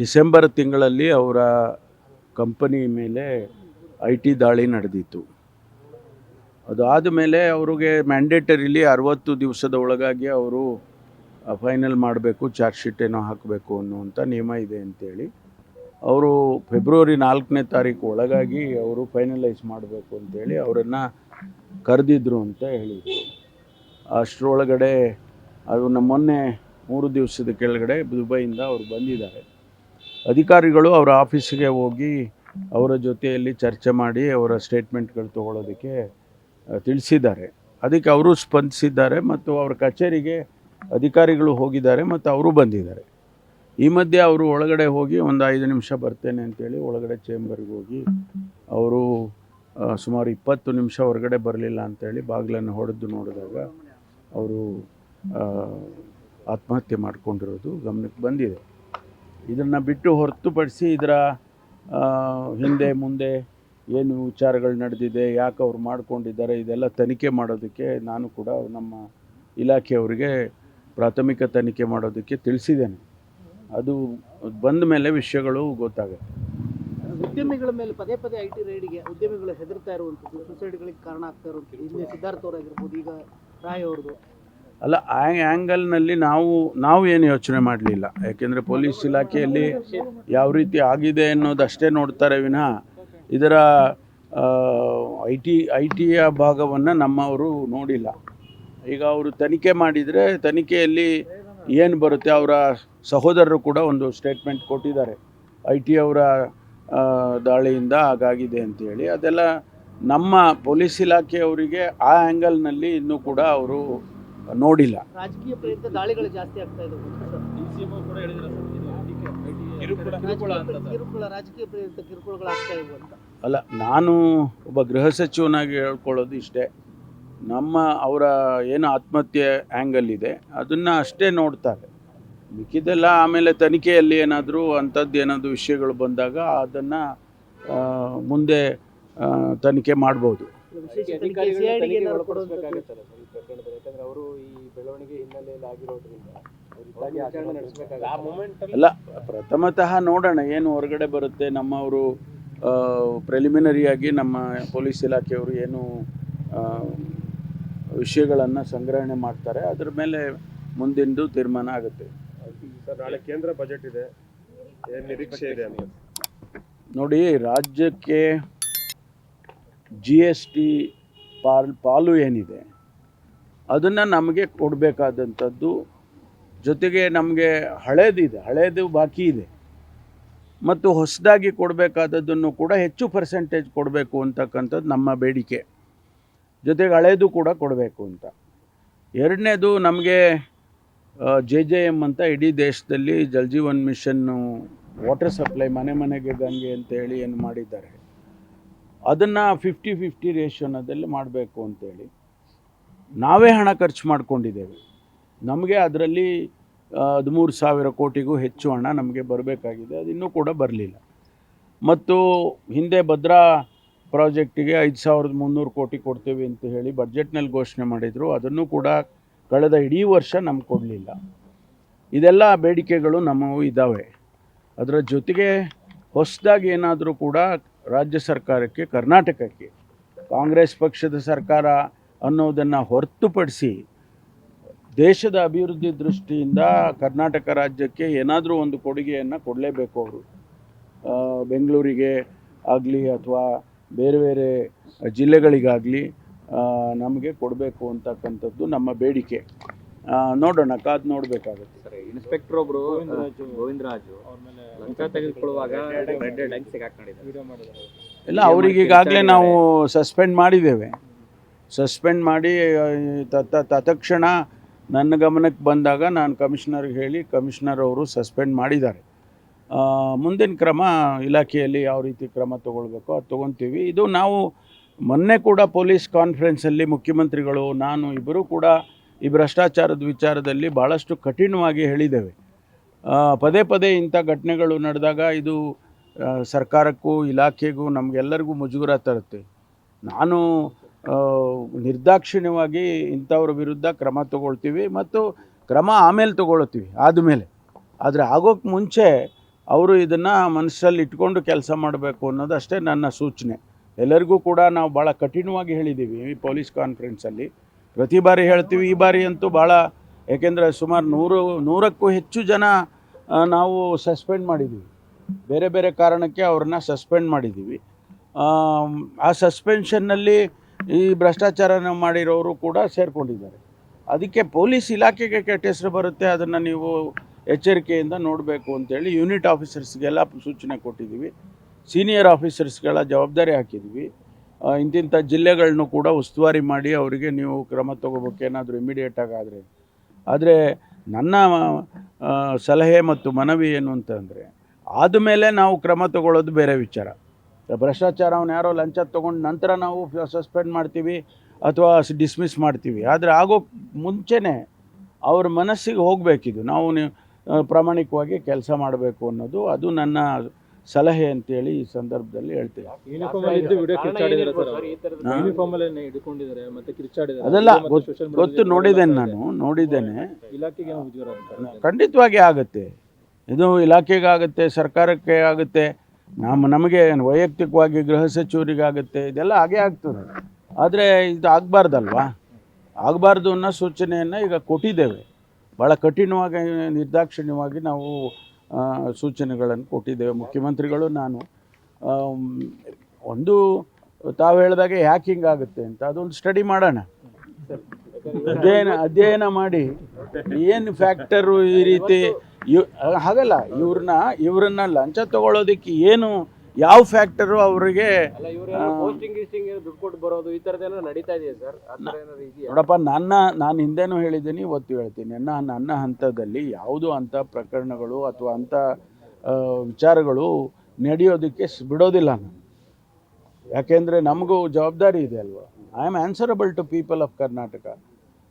December ತಿಂಗಳಲ್ಲಿ ಅವರ company ಮೇಲೆ ಐ ಟಿ ದಾಳಿ ನಡೆದಿತ್ತು. ಅದಾದ ಮೇಲೆ ಅವ್ರಿಗೆ ಮ್ಯಾಂಡೇಟರಿಲಿ ಅರವತ್ತು ದಿವಸದ ಒಳಗಾಗಿ ಅವರು ಫೈನಲ್ ಮಾಡಬೇಕು ಚಾರ್ಜ್ ಶೀಟ್ ಏನೋ ಹಾಕಬೇಕು ಅನ್ನುವಂಥ ನಿಯಮ ಇದೆ ಅಂತೇಳಿ. ಅವರು ಫೆಬ್ರವರಿ ನಾಲ್ಕನೇ ತಾರೀಕು ಒಳಗಾಗಿ ಅವರು ಫೈನಲೈಸ್ ಮಾಡಬೇಕು ಅಂತೇಳಿ ಅವರನ್ನು ಕರೆದಿದ್ರು ಅಂತ ಹೇಳಿದರು. ಅಷ್ಟರೊಳಗಡೆ ಅದನ್ನು ಮೊನ್ನೆ ಮೂರು ದಿವಸದ ಕೆಳಗಡೆ ದುಬೈಯಿಂದ ಅವರು ಬಂದಿದ್ದಾರೆ. ಅಧಿಕಾರಿಗಳು ಅವರ ಆಫೀಸಿಗೆ ಹೋಗಿ ಅವರ ಜೊತೆಯಲ್ಲಿ ಚರ್ಚೆ ಮಾಡಿ ಅವರ ಸ್ಟೇಟ್ಮೆಂಟ್ಗಳು ತಗೊಳ್ಳೋದಕ್ಕೆ ತಿಳಿಸಿದ್ದಾರೆ. ಅದಕ್ಕೆ ಅವರು ಸ್ಪಂದಿಸಿದ್ದಾರೆ ಮತ್ತು ಅವರ ಕಚೇರಿಗೆ ಅಧಿಕಾರಿಗಳು ಹೋಗಿದ್ದಾರೆ ಮತ್ತು ಅವರು ಬಂದಿದ್ದಾರೆ. ಈ ಮಧ್ಯೆ ಅವರು ಒಳಗಡೆ ಹೋಗಿ ಒಂದು ಐದು ನಿಮಿಷ ಬರ್ತೇನೆ ಅಂತೇಳಿ ಒಳಗಡೆ ಚೇಂಬರ್ಗೆ ಹೋಗಿ ಅವರು ಸುಮಾರು ಇಪ್ಪತ್ತು ನಿಮಿಷ ಹೊರಗಡೆ ಬರಲಿಲ್ಲ ಅಂತೇಳಿ ಬಾಗಿಲನ್ನು ಹೊಡೆದು ನೋಡಿದಾಗ ಅವರು ಆತ್ಮಹತ್ಯೆ ಮಾಡಿಕೊಂಡಿರೋದು ಗಮನಕ್ಕೆ ಬಂದಿದೆ. ಇದನ್ನು ಬಿಟ್ಟು ಹೊರತುಪಡಿಸಿ ಇದರ ಹಿಂದೆ ಮುಂದೆ ಏನು ವಿಚಾರಗಳು ನಡೆದಿದೆ, ಯಾಕೆ ಅವ್ರು ಮಾಡ್ಕೊಂಡಿದ್ದಾರೆ, ಇದೆಲ್ಲ ತನಿಖೆ ಮಾಡೋದಕ್ಕೆ ನಾನು ಕೂಡ ನಮ್ಮ ಇಲಾಖೆಯವರಿಗೆ ಪ್ರಾಥಮಿಕ ತನಿಖೆ ಮಾಡೋದಕ್ಕೆ ತಿಳಿಸಿದ್ದೇನೆ. ಅದು ಬಂದ ಮೇಲೆ ವಿಷಯಗಳು ಗೊತ್ತಾಗುತ್ತೆ. ಉದ್ಯಮಿಗಳ ಮೇಲೆ ಪದೇ ಪದೇ ಐ ಟಿ ರೈಡ್ಗೆ ಉದ್ಯಮಿಗಳು ಹೆದರ್ತಾ ಇರುವಂಥದ್ದು ಸುಸೈಡ್ಗಳಿಗೆ ಕಾರಣ ಆಗ್ತಾ ಇರುವಂಥದ್ದು. ಹಿಂದೆ ಸಿದ್ಧಾರ್ಥ ಈಗ ರಾಯ್ ಅವ್ರದ್ದು. ಅಲ್ಲ, ಆ ಆ್ಯಂಗಲ್ನಲ್ಲಿ ನಾವು ನಾವು ಏನು ಯೋಚನೆ ಮಾಡಲಿಲ್ಲ. ಯಾಕೆಂದರೆ ಪೊಲೀಸ್ ಇಲಾಖೆಯಲ್ಲಿ ಯಾವ ರೀತಿ ಆಗಿದೆ ಅನ್ನೋದಷ್ಟೇ ನೋಡ್ತಾರೆ ವಿನಃ. ಇದರ ಐ ಟಿ ಐ ಟಿಯ ಭಾಗವನ್ನು ನಮ್ಮವರು ನೋಡಿಲ್ಲ. ಈಗ ಅವರು ತನಿಖೆ ಮಾಡಿದರೆ ತನಿಖೆಯಲ್ಲಿ ಏನು ಬರುತ್ತೆ ಅವರ ಸಹೋದರರು ಕೂಡ ಒಂದು ಸ್ಟೇಟ್ಮೆಂಟ್ ಕೊಟ್ಟಿದ್ದಾರೆ. ಐ ಟಿ ಅವರ ದಾಳಿಯಿಂದ ಹಾಗಾಗಿದೆ ಅಂತೇಳಿ ಅದೆಲ್ಲ ನಮ್ಮ ಪೊಲೀಸ್ ಇಲಾಖೆಯವರಿಗೆ ಆ ಆ್ಯಂಗಲ್ನಲ್ಲಿ ಇನ್ನೂ ಕೂಡ ಅವರು ನೋಡಿಲ್ಲ. ರಾಜಕೀಯ ಪ್ರೇರಿತ ದಾಳಿಗಳು ಜಾಸ್ತಿ ಆಗ್ತಾ ಇದಾವೆ. ಅಲ್ಲ ನಾನು ಒಬ್ಬ ಗೃಹ ಸಚಿವನಾಗಿ ಹೇಳ್ಕೊಳ್ಳೋದು ಇಷ್ಟೇ. ನಮ್ಮ ಅವರ ಏನು ಆತ್ಮಹತ್ಯೆ ಆ್ಯಂಗಲ್ ಇದೆ ಅದನ್ನು ಅಷ್ಟೇ ನೋಡ್ತಾರೆ. ಮಿಕ್ಕಿದೆಲ್ಲ ಆಮೇಲೆ ತನಿಖೆಯಲ್ಲಿ ಏನಾದರೂ ಅಂಥದ್ದು ಏನಾದರೂ ವಿಷಯಗಳು ಬಂದಾಗ ಅದನ್ನು ಮುಂದೆ ತನಿಖೆ ಮಾಡ್ಬೋದು. ಯಾಕಂದ್ರೆ ಅವರು ಈ ಬೆಳವಣಿಗೆ ಹಿನ್ನೆಲೆಯಲ್ಲಿ ಆಗಿರೋದ್ರಿಂದ ಅಲ್ಲ ಪ್ರಥಮತಃ ನೋಡೋಣ ಏನು ಹೊರಗಡೆ ಬರುತ್ತೆ. ನಮ್ಮವರು ಪ್ರೆಲಿಮಿನರಿಯಾಗಿ ನಮ್ಮ ಪೊಲೀಸ್ ಇಲಾಖೆಯವರು ಏನು ವಿಷಯಗಳನ್ನು ಸಂಗ್ರಹಣೆ ಮಾಡ್ತಾರೆ. ಅದ್ರ ಮೇಲೆ ಮುಂದಿಂದು ತೀರ್ಮಾನ ಆಗುತ್ತೆ. ಸರ್ ನಾಳೆ ಕೇಂದ್ರ ಬಜೆಟ್ ಇದೆ. ಏನ್ ನಿರೀಕ್ಷೆ ಇದೆ ನೋಡಿ ರಾಜ್ಯಕ್ಕೆ ಜಿ ಎಸ್ ಟಿ ಪಾಲ್, ಪಾಲು ಏನಿದೆ, ಅದನ್ನು ನಮಗೆ ಕೊಡಬೇಕಾದಂಥದ್ದು ಜೊತೆಗೆ ನಮಗೆ ಹಳೇದಿದೆ, ಹಳೇದು ಬಾಕಿ ಇದೆ. ಮತ್ತು ಹೊಸದಾಗಿ ಕೊಡಬೇಕಾದದ್ದನ್ನು ಕೂಡ ಹೆಚ್ಚು ಪರ್ಸೆಂಟೇಜ್ ಕೊಡಬೇಕು ಅಂತಕ್ಕಂಥದ್ದು ನಮ್ಮ ಬೇಡಿಕೆ. ಜೊತೆಗೆ ಹಳೇದು ಕೂಡ ಕೊಡಬೇಕು ಅಂತ. ಎರಡನೇದು ನಮಗೆ ಜೆ ಜೆ ಎಂ ಅಂತ ಇಡೀ ದೇಶದಲ್ಲಿ Jal Jeevan mission water supply ಮನೆ ಮನೆಗೆ ಗಂಗೆ ಅಂತ ಹೇಳಿ ಏನು ಮಾಡಿದ್ದಾರೆ. ಅದನ್ನು ಫಿಫ್ಟಿ ಫಿಫ್ಟಿ ರೇಷನದಲ್ಲಿ ಮಾಡಬೇಕು ಅಂತೇಳಿ ನಾವೇ ಹಣ ಖರ್ಚು ಮಾಡಿಕೊಂಡಿದ್ದೇವೆ. ನಮಗೆ ಅದರಲ್ಲಿ ಹದಿಮೂರು ಸಾವಿರ ಕೋಟಿಗೂ ಹೆಚ್ಚು ಹಣ ನಮಗೆ ಬರಬೇಕಾಗಿದೆ, ಅದು ಇನ್ನೂ ಕೂಡ ಬರಲಿಲ್ಲ. ಮತ್ತು ಹಿಂದೆ ಭದ್ರಾ ಪ್ರಾಜೆಕ್ಟಿಗೆ ಐದು ಸಾವಿರದ ಮುನ್ನೂರು ಕೋಟಿ ಕೊಡ್ತೇವೆ ಅಂತ ಹೇಳಿ ಬಜೆಟ್ನಲ್ಲಿ ಘೋಷಣೆ ಮಾಡಿದರು, ಅದನ್ನು ಕೂಡ ಕಳೆದ ಇಡೀ ವರ್ಷ ನಮ್ಗೆ ಕೊಡಲಿಲ್ಲ. ಇದೆಲ್ಲ ಬೇಡಿಕೆಗಳು ನಮ್ಮವು ಇದ್ದಾವೆ. ಅದರ ಜೊತೆಗೆ ಹೊಸದಾಗಿ ಏನಾದರೂ ಕೂಡ ರಾಜ್ಯ ಸರ್ಕಾರಕ್ಕೆ ಕರ್ನಾಟಕಕ್ಕೆ ಕಾಂಗ್ರೆಸ್ ಪಕ್ಷದ ಸರ್ಕಾರ ಅನ್ನೋದನ್ನು ಹೊರತುಪಡಿಸಿ ದೇಶದ ಅಭಿವೃದ್ಧಿ ದೃಷ್ಟಿಯಿಂದ ಕರ್ನಾಟಕ ರಾಜ್ಯಕ್ಕೆ ಏನಾದರೂ ಒಂದು ಕೊಡುಗೆಯನ್ನು ಕೊಡಲೇಬೇಕು ಅವರು. ಬೆಂಗಳೂರಿಗೆ ಆಗಲಿ ಅಥವಾ ಬೇರೆ ಬೇರೆ ಜಿಲ್ಲೆಗಳಿಗಾಗಲಿ ನಮಗೆ ಕೊಡಬೇಕು ಅಂತಕ್ಕಂಥದ್ದು ನಮ್ಮ ಬೇಡಿಕೆ. ನೋಡೋಣ ಕಾದು ನೋಡಬೇಕಾಗುತ್ತೆ. ಸರ್ ಇನ್ಸ್ಪೆಕ್ಟರ್ ಒಬ್ರು ಗೋವಿಂದರಾಜು. ಲಂಚ ತೆಗೆದುಕೊಳ್ಳುವಾಗ ರೆಡ್ ಹೆಡ್ ಸಿಗಾಕೊಂಡಿದ್ದಾರೆ ಇಲ್ಲ ಅವ್ರಿಗೆ ಈಗಾಗಲೇ ನಾವು ಸಸ್ಪೆಂಡ್ ಮಾಡಿದ್ದೇವೆ. ಸಸ್ಪೆಂಡ್ ಮಾಡಿ ತತ್ಕ್ಷಣ ನನ್ನ ಗಮನಕ್ಕೆ ಬಂದಾಗ ನಾನು ಕಮಿಷನರ್ಗೆ ಹೇಳಿ ಕಮಿಷನರ್ ಅವರು ಸಸ್ಪೆಂಡ್ ಮಾಡಿದ್ದಾರೆ. ಮುಂದಿನ ಕ್ರಮ ಇಲಾಖೆಯಲ್ಲಿ ಯಾವ ರೀತಿ ಕ್ರಮ ತಗೊಳ್ಬೇಕೋ ಅದು ತೊಗೊತೀವಿ. ಇದು ನಾವು ಮೊನ್ನೆ ಕೂಡ ಪೊಲೀಸ್ ಕಾನ್ಫರೆನ್ಸಲ್ಲಿ ಮುಖ್ಯಮಂತ್ರಿಗಳು ನಾನು ಇಬ್ಬರೂ ಕೂಡ ಈ ಭ್ರಷ್ಟಾಚಾರದ ವಿಚಾರದಲ್ಲಿ ಭಾಳಷ್ಟು ಕಠಿಣವಾಗಿ ಹೇಳಿದ್ದೇವೆ. ಪದೇ ಪದೇ ಇಂಥ ಘಟನೆಗಳು ನಡೆದಾಗ ಇದು ಸರ್ಕಾರಕ್ಕೂ ಇಲಾಖೆಗೂ ನಮಗೆಲ್ಲರಿಗೂ ಮುಜುಗರ ತರುತ್ತೆ. ನಾನು ನಿರ್ದಾಕ್ಷಿಣ್ಯವಾಗಿ ಇಂಥವ್ರ ವಿರುದ್ಧ ಕ್ರಮ ತಗೊಳ್ತೀವಿ ಮತ್ತು ಕ್ರಮ ಆಮೇಲೆ ತಗೊಳ್ತೀವಿ ಆದಮೇಲೆ. ಆದರೆ ಆಗೋಕ್ಕೆ ಮುಂಚೆ ಅವರು ಇದನ್ನು ಮನಸ್ಸಲ್ಲಿ ಇಟ್ಕೊಂಡು ಕೆಲಸ ಮಾಡಬೇಕು ಅನ್ನೋದಷ್ಟೇ ನನ್ನ ಸೂಚನೆ. ಎಲ್ಲರಿಗೂ ಕೂಡ ನಾವು ಭಾಳ ಕಠಿಣವಾಗಿ ಹೇಳಿದ್ದೀವಿ ಈ ಪೊಲೀಸ್ ಕಾನ್ಫರೆನ್ಸಲ್ಲಿ. ಪ್ರತಿ ಬಾರಿ ಹೇಳ್ತೀವಿ, ಈ ಬಾರಿ ಅಂತೂ ಭಾಳ ಏಕೆಂದರೆ ಸುಮಾರು ನೂರು, ನೂರಕ್ಕೂ ಹೆಚ್ಚು ಜನ ನಾವು ಸಸ್ಪೆಂಡ್ ಮಾಡಿದ್ದೀವಿ ಬೇರೆ ಬೇರೆ ಕಾರಣಕ್ಕೆ ಅವ್ರನ್ನ ಸಸ್ಪೆಂಡ್ ಮಾಡಿದ್ದೀವಿ ಆ ಸಸ್ಪೆನ್ಷನ್ನಲ್ಲಿ ಈ ಭ್ರಷ್ಟಾಚಾರನ ಮಾಡಿರೋರು ಕೂಡ ಸೇರಿಕೊಂಡಿದ್ದಾರೆ. ಅದಕ್ಕೆ ಪೊಲೀಸ್ ಇಲಾಖೆಗೆ ಕೆಟ್ಟ ಹೆಸರು ಬರುತ್ತೆ, ಅದನ್ನು ನೀವು ಎಚ್ಚರಿಕೆಯಿಂದ ನೋಡಬೇಕು ಅಂತೇಳಿ ಯೂನಿಟ್ ಆಫೀಸರ್ಸ್ಗೆಲ್ಲ ಸೂಚನೆ ಕೊಟ್ಟಿದ್ದೀವಿ ಸೀನಿಯರ್ ಆಫೀಸರ್ಸ್ಗಳ ಜವಾಬ್ದಾರಿ ಹಾಕಿದ್ದೀವಿ ಇಂತಿಂಥ ಜಿಲ್ಲೆಗಳನ್ನು ಕೂಡ ಉಸ್ತುವಾರಿ ಮಾಡಿ ಅವರಿಗೆ ನೀವು ಕ್ರಮ ತಗೋಬೇಕು ಏನಾದರೂ ಇಮಿಡಿಯೇಟಾಗಿ ಆದರೆ. ಆದರೆ ನನ್ನ ಸಲಹೆ ಮತ್ತು ಮನವಿ ಏನು ಅಂತಂದರೆ ಆದಮೇಲೆ ನಾವು ಕ್ರಮ ತಗೊಳ್ಳೋದು ಬೇರೆ ವಿಚಾರ. ಭ್ರಷ್ಟಾಚಾರ ಅವನು ಯಾರೋ ಲಂಚ ತೊಗೊಂಡು ನಂತರ ನಾವು ಸಸ್ಪೆಂಡ್ ಮಾಡ್ತೀವಿ ಅಥವಾ ಡಿಸ್ಮಿಸ್ ಮಾಡ್ತೀವಿ. ಆದರೆ ಆಗೋ ಮುಂಚೆನೇ ಅವ್ರ ಮನಸ್ಸಿಗೆ ಹೋಗಬೇಕಿದು. ನಾವು ಪ್ರಾಮಾಣಿಕವಾಗಿ ಕೆಲಸ ಮಾಡಬೇಕು ಅನ್ನೋದು. ಅದು ನನ್ನ ಸಲಹೆ ಅಂತೇಳಿ ಈ ಸಂದರ್ಭದಲ್ಲಿ ಹೇಳ್ತೇವೆ. ಯೂನಿಫಾರ್ಮ್ ಅಲ್ಲಿ ಇದ್ದು ವಿಡಿಯೋ ಕಿರ್ಚಾಡಿದ್ದಾರೆ ಸರ್ ಈ ಥರದ ಯೂನಿಫಾರ್ಮ್ ಅಲ್ಲಿ ಹಿಡ್ಕೊಂಡಿದ್ದಾರೆ ಮತ್ತೆ ಕಿರ್ಚಾಡಿದ್ದಾರೆ ಅದೆಲ್ಲ ಗೊತ್ತು ನೋಡಿದ್ದೇನೆ ನಾನು ನೋಡಿದ್ದೇನೆ. ಖಂಡಿತವಾಗಿ ಆಗುತ್ತೆ. ಇದು ಇಲಾಖೆಗಾಗುತ್ತೆ ಸರ್ಕಾರಕ್ಕೆ ಆಗುತ್ತೆ ನಮ್ಮ ನಮಗೆ ವೈಯಕ್ತಿಕವಾಗಿ ಗೃಹ ಸಚಿವರಿಗಾಗುತ್ತೆ ಇದೆಲ್ಲ ಹಾಗೆ ಆಗ್ತದೆ. ಆದರೆ ಇದು ಆಗಬಾರ್ದಲ್ವಾ? ಆಗಬಾರ್ದು ಅನ್ನೋ ಸೂಚನೆಯನ್ನು ಈಗ ಕೊಟ್ಟಿದ್ದೇವೆ. ಭಾಳ ಕಠಿಣವಾಗಿ ನಿರ್ದಾಕ್ಷಿಣ್ಯವಾಗಿ ನಾವು ಸೂಚನೆಗಳನ್ನು ಕೊಟ್ಟಿದ್ದೇವೆ. ಮುಖ್ಯಮಂತ್ರಿಗಳು, ನಾನು ಒಂದು ತಾವು ಹೇಳಿದಾಗೆ ಯಾಕೆ ಹಿಂಗಾಗುತ್ತೆ ಅಂತ ಅದೊಂದು ಸ್ಟಡಿ ಮಾಡೋಣ. ಅಧ್ಯಯನ ಅಧ್ಯಯನ ಮಾಡಿ. ಏನು ಫ್ಯಾಕ್ಟರು ಈ ರೀತಿ? ಇವ್ ಹಾಗಲ್ಲ, ಇವ್ರನ್ನ ಇವ್ರನ್ನ ಲಂಚ ತಗೊಳ್ಳೋದಕ್ಕೆ ಏನು ಯಾವ ಫ್ಯಾಕ್ಟರು ಅವರಿಗೆ ನೋಡಪ್ಪ ನನ್ನ ನಾನು ಹಿಂದೆನೂ ಹೇಳಿದ್ದೀನಿ ಇವತ್ತು ಹೇಳ್ತೀನಿ. ನನ್ನ ನನ್ನ ಹಂತದಲ್ಲಿ ಯಾವುದು ಅಂಥ ಪ್ರಕರಣಗಳು ಅಥವಾ ಅಂಥ ವಿಚಾರಗಳು ನಡೆಯೋದಕ್ಕೆ ಬಿಡೋದಿಲ್ಲ ನಾನು. ಯಾಕೆಂದರೆ ನಮಗೂ ಜವಾಬ್ದಾರಿ ಇದೆ ಅಲ್ವಾ? I am answerable to people of Karnataka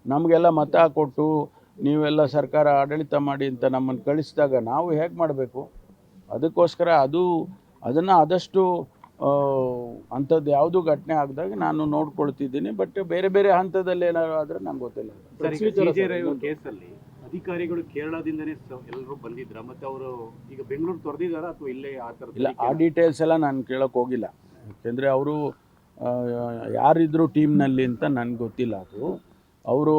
ನಮಗೆಲ್ಲ ಮತ ಕೊಟ್ಟು ನೀವೆಲ್ಲ ಸರ್ಕಾರ ಆಡಳಿತ ಮಾಡಿ ಅಂತ ನಮ್ಮನ್ನು ಕಳಿಸಿದಾಗ ನಾವು ಹೇಗೆ ಮಾಡಬೇಕು? ಅದಕ್ಕೋಸ್ಕರ ಅದು ಅದನ್ನು ಆದಷ್ಟು ಆ, ಅಂಥದ್ದು ಯಾವುದೂ ಘಟನೆ ಆಗದಾಗ ನಾನು ನೋಡ್ಕೊಳ್ತಿದ್ದೀನಿ ಬಟ್ ಬೇರೆ ಬೇರೆ ಹಂತದಲ್ಲಿ ಏನಾದ್ರು ಆದರೆ ನಂಗೆ ಗೊತ್ತಿಲ್ಲ. ಕೇಸಲ್ಲಿ ಅಧಿಕಾರಿಗಳು ಕೇರಳದಿಂದನೇ ಎಲ್ಲರೂ ಬಂದಿದ್ರ ಮತ್ತೆ ಅವರು ಈಗ ಬೆಂಗಳೂರು ತೊರೆದಿದಾರ ಅಥವಾ ಇಲ್ಲೇ ಆ ಇಲ್ಲ ಆ ಡೀಟೇಲ್ಸ್ ಎಲ್ಲ ನಾನು ಕೇಳೋಕೆ ಹೋಗಿಲ್ಲ. ಯಾಕೆಂದರೆ ಅವರು ಯಾರಿದ್ರು ಟೀಮ್ನಲ್ಲಿ ಅಂತ ನನಗೆ ಗೊತ್ತಿಲ್ಲ ಅದು. ಅವರು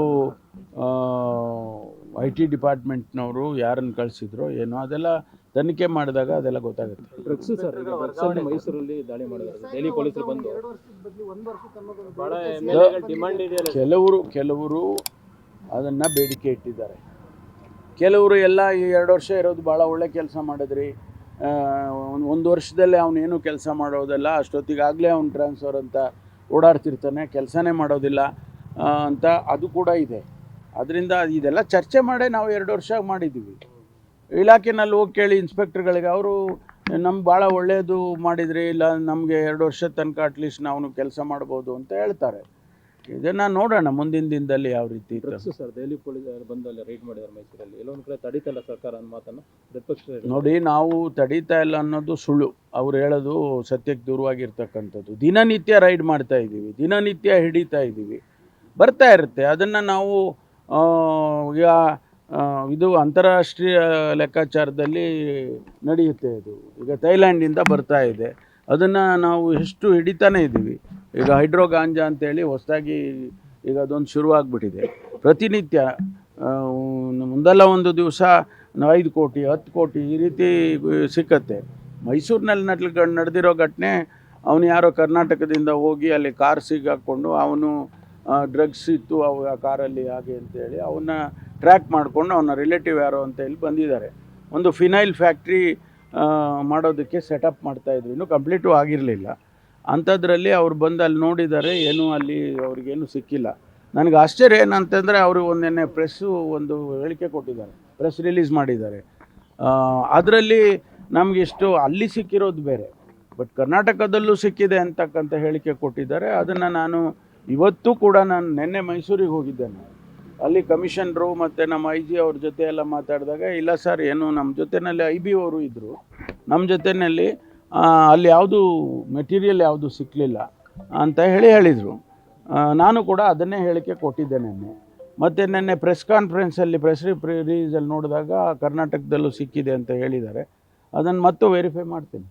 ಐ ಟಿ ಡಿಪಾರ್ಟ್ಮೆಂಟ್ನವರು ಯಾರನ್ನು ಕಳಿಸಿದ್ರು ಏನೋ ಅದೆಲ್ಲ ತನಿಖೆ ಮಾಡಿದಾಗ ಅದೆಲ್ಲ ಗೊತ್ತಾಗುತ್ತೆ. ಡ್ರಗ್ಸ್ ಸರ್ ಈಗ ಡ್ರಗ್ಸ್ ಅನ್ನು ಮೈಸೂರಲ್ಲಿ ದಾಳಿ ದೆಹಲಿ ಪೊಲೀಸರು ಬಂದು. ಡಿಮಾಂಡ್ ಇದೆಯಲ್ಲ ಕೆಲವರು ಕೆಲವರು ಅದನ್ನ ಬೇಡಿಕೆ ಇಟ್ಟಿದ್ದಾರೆ. ಕೆಲವರು ಎಲ್ಲ ಈ ಎರಡು ವರ್ಷ ಇರೋದು ಭಾಳ ಒಳ್ಳೆ ಕೆಲಸ ಮಾಡಿದ್ರಿ. ಒಂದು ಒಂದು ವರ್ಷದಲ್ಲೇ ಅವನೇನು ಕೆಲಸ ಮಾಡೋದಲ್ಲ ಅಷ್ಟೊತ್ತಿಗಾಗಲೇ ಅವ್ನು ಟ್ರಾನ್ಸ್ಫರ್ ಅಂತ ಓಡಾಡ್ತಿರ್ತಾನೆ ಕೆಲಸನೇ ಮಾಡೋದಿಲ್ಲ ಅಂತ ಅದು ಕೂಡ ಇದೆ. ಅದರಿಂದ ಇದೆಲ್ಲ ಚರ್ಚೆ ಮಾಡೇ ನಾವು ಎರಡು ವರ್ಷ ಮಾಡಿದ್ದೀವಿ. ಇಲಾಖೆನಲ್ಲಿ ಹೋಗಿ ಕೇಳಿ ಇನ್ಸ್ಪೆಕ್ಟರ್ಗಳಿಗೆ ಅವರು ನಮ್ಗೆ ಭಾಳ ಒಳ್ಳೆಯದು ಮಾಡಿದ್ರಿ ಇಲ್ಲ ನಮಗೆ ಎರಡು ವರ್ಷದ ತನಕ ಅಟ್ಲೀಸ್ಟ್ ನಾವು ಕೆಲಸ ಮಾಡ್ಬೋದು ಅಂತ ಹೇಳ್ತಾರೆ. ಇದನ್ನು ನೋಡೋಣ ಮುಂದಿನ ದಿನದಲ್ಲಿ ಯಾವ ರೀತಿ. ಸರ್ ದೆಹಲಿ ಪೊಲೀಸ್ ಬಂದಲ್ಲಿ ಅಲ್ಲಿ ರೈಡ್ ಮಾಡಿದ್ದಾರೆ ಮೈಸೂರಲ್ಲಿ. ಎಲ್ಲೊಂದು ಕಡೆ ತಡೀತಲ್ಲ ಸರ್ಕಾರ ಅನ್ನೋ ಮಾತನ್ನು ಪ್ರತಿಪಕ್ಷ ನೋಡಿ ನಾವು ತಡೀತಾ ಇಲ್ಲ ಅನ್ನೋದು ಸುಳ್ಳು. ಅವ್ರು ಹೇಳೋದು ಸತ್ಯಕ್ಕೆ ದೂರವಾಗಿರ್ತಕ್ಕಂಥದ್ದು. ದಿನನಿತ್ಯ ರೈಡ್ ಮಾಡ್ತಾ ಇದ್ದೀವಿ ದಿನನಿತ್ಯ ಹಿಡಿತಾ ಇದ್ದೀವಿ. ಬರ್ತಾ ಇರುತ್ತೆ. ಅದನ್ನು ನಾವು ಈಗ ಇದು ಅಂತಾರಾಷ್ಟ್ರೀಯ ಲೆಕ್ಕಾಚಾರದಲ್ಲಿ ನಡೆಯುತ್ತೆ ಇದು ಈಗ ಥೈಲ್ಯಾಂಡಿಂದ ಬರ್ತಾ ಇದೆ. ಅದನ್ನು ನಾವು ಎಷ್ಟು ಹಿಡಿತಾನೇ ಇದ್ದೀವಿ. ಈಗ ಹೈಡ್ರೋ ಗಾಂಜಾ ಅಂತೇಳಿ ಹೊಸದಾಗಿ ಈಗ ಅದೊಂದು ಶುರುವಾಗ್ಬಿಟ್ಟಿದೆ. ಪ್ರತಿನಿತ್ಯ ಮುಂದಲ್ಲ ಒಂದು ದಿವಸ ಐದು ಕೋಟಿ, ಹತ್ತು ಕೋಟಿ ಈ ರೀತಿ ಸಿಕ್ಕತ್ತೆ. ಮೈಸೂರಿನಲ್ಲಿ ನಡ್ಲಿ ನಡೆದಿರೋ ಘಟನೆ, ಅವನು ಯಾರೋ ಕರ್ನಾಟಕದಿಂದ ಹೋಗಿ ಅಲ್ಲಿ ಕಾರ್ ಸಿಗಾಕ್ಕೊಂಡು ಅವನು ಡ್ರಗ್ಸ್ ಇತ್ತು, ಅವು ಆ ಕಾರಲ್ಲಿ ಹಾಗೆ ಅಂತೇಳಿ ಅವನ್ನ ಟ್ರ್ಯಾಕ್ ಮಾಡಿಕೊಂಡು ಅವನ ರಿಲೇಟಿವ್ ಯಾರೋ ಅಂತ ಹೇಳಿ ಬಂದಿದ್ದಾರೆ. ಒಂದು ಫಿನೈಲ್ ಫ್ಯಾಕ್ಟ್ರಿ ಮಾಡೋದಕ್ಕೆ ಸೆಟಪ್ ಮಾಡ್ತಾಯಿದ್ರು ಇನ್ನೂ ಕಂಪ್ಲೀಟು ಆಗಿರಲಿಲ್ಲ. ಅಂಥದ್ರಲ್ಲಿ ಅವ್ರು ಬಂದು ಅಲ್ಲಿ ನೋಡಿದ್ದಾರೆ, ಏನೂ ಅಲ್ಲಿ ಅವ್ರಿಗೇನು ಸಿಕ್ಕಿಲ್ಲ. ನನಗೆ ಆಶ್ಚರ್ಯ ಏನಂತಂದರೆ ಅವರು ಒಂದೆನ್ನೆ ಪ್ರೆಸ್ಸು ಒಂದು ಹೇಳಿಕೆ ಕೊಟ್ಟಿದ್ದಾರೆ ಪ್ರೆಸ್ ರಿಲೀಸ್ ಮಾಡಿದ್ದಾರೆ. ಅದರಲ್ಲಿ ನಮಗಿಷ್ಟು ಅಲ್ಲಿ ಸಿಕ್ಕಿರೋದು ಬೇರೆ ಬಟ್ ಕರ್ನಾಟಕದಲ್ಲೂ ಸಿಕ್ಕಿದೆ ಅಂತಕ್ಕಂಥ ಹೇಳಿಕೆ ಕೊಟ್ಟಿದ್ದಾರೆ. ಅದನ್ನು ನಾನು ಇವತ್ತು ಕೂಡ ನಾನು ನಿನ್ನೆ ಮೈಸೂರಿಗೆ ಹೋಗಿದ್ದೇನೆ. ಅಲ್ಲಿ ಕಮಿಷನರು ಮತ್ತು ನಮ್ಮ ಐ ಜಿ ಅವ್ರ ಜೊತೆ ಎಲ್ಲ ಮಾತಾಡಿದಾಗ, ಇಲ್ಲ ಸರ್, ಏನು ನಮ್ಮ ಜೊತೆಯಲ್ಲಿ ಐ ಬಿ ಅವರು ಇದ್ದರು ನಮ್ಮ ಜೊತೆಯಲ್ಲಿ ಅಲ್ಲಿ ಯಾವುದು ಮೆಟೀರಿಯಲ್ ಯಾವುದು ಸಿಕ್ಕಲಿಲ್ಲ ಅಂತ ಹೇಳಿ ಹೇಳಿದರು. ನಾನು ಕೂಡ ಅದನ್ನೇ ಹೇಳಿಕೆ ಕೊಟ್ಟಿದ್ದೆ ನಿನ್ನೆ. ಮತ್ತು ನಿನ್ನೆ ಪ್ರೆಸ್ ಕಾನ್ಫರೆನ್ಸಲ್ಲಿ ಪ್ರೆಸ್ ರಿಲೀಸಲ್ಲಿ ನೋಡಿದಾಗ ಕರ್ನಾಟಕದಲ್ಲೂ ಸಿಕ್ಕಿದೆ ಅಂತ ಹೇಳಿದ್ದಾರೆ. ಅದನ್ನು ಮತ್ತೆ ವೆರಿಫೈ ಮಾಡ್ತೀನಿ.